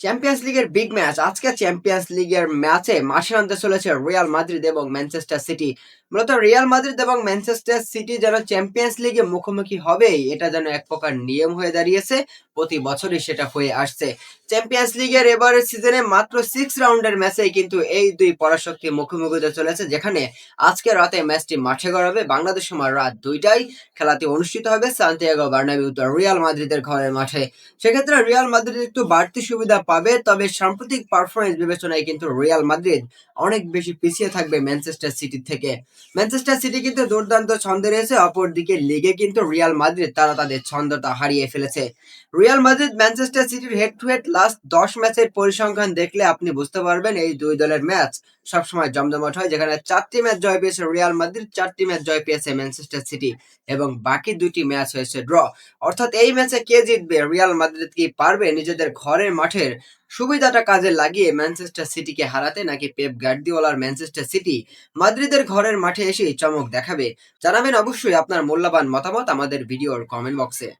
Champions লিগের big match আজকে champions লিগের ম্যাচে মাঠে নামতে চলেছে রিয়াল মাদ্রিদ এবং ম্যানচেস্টার সিটি মূলত রিয়াল মাদ্রিদ এবং ম্যানচেস্টার সিটি যেন চ্যাম্পিয়ন্স লিগে মুখোমুখি হবে এটা যেন এক প্রকার নিয়ম হয়ে দাঁড়িয়েছে, প্রতি বছরই সেটা হয়ে আসছে। চ্যাম্পিয়ন্স লিগের এবারের সিজনে মাত্র সিক্স রাউন্ডের ম্যাচে কিন্তু এই দুই পরাশক্তি মুখোমুখি হতে চলেছে, যেখানে আজকে রাতে ম্যাচটি মাঠে গড়াবে বাংলাদেশ সময় রাত দুইটায়। খেলাটি অনুষ্ঠিত হবে সান্তিয়াগো বার্নাবিউতে রিয়াল মাদ্রিদের ঘরের মাঠে। সেক্ষেত্রে রিয়াল মাদ্রিদ একটু বাড়তি সুবিধা পাবে, তবে সাম্প্রতিক পারফরমেন্স বিবেচনায় কিন্তু রিয়াল মাদ্রিদ অনেক বেশি পিছিয়ে থাকবে ম্যানচেস্টার সিটি থেকে। ম্যানচেস্টার সিটি কিন্তু দুর্দান্ত ছন্দে রয়েছে, অপরদিকে লিগে কিন্তু রিয়াল মাদ্রিদ তারা তাদের ছন্দটা হারিয়ে ফেলেছে। রিয়াল মাদ্রিদ ম্যানচেস্টার সিটির হেড টু হেড লাস্ট দশ ম্যাচের পরিসংখ্যান দেখলে আপনি বুঝতে পারবেন এই দুই দলের ম্যাচ সবসময় জমজমাট হয়, যেখানে চারটি ম্যাচ জয় পেয়েছে রিয়াল মাদ্রিদ চারটি ম্যাচ জয় পেয়েছে ম্যানচেস্টার সিটি এবং বাকি দুটি ম্যাচ হয়েছে ড্র অর্থাৎ এই ম্যাচে কে জিতবে রিয়াল মাদ্রিদ কি পারবে? নিজেদের ঘরের মাঠের সুবিধাটা কাজে লাগিয়ে ম্যানচেস্টার সিটিকে হারাতে নাকি পেপ গার্দিওলার ম্যানচেস্টার সিটি মাদ্রিদের ঘরের মাঠে এসেই চমক দেখাবে। জানাবেন অবশ্যই আপনার মূল্যবান মতামত আমাদের ভিডিওর কমেন্ট বক্সে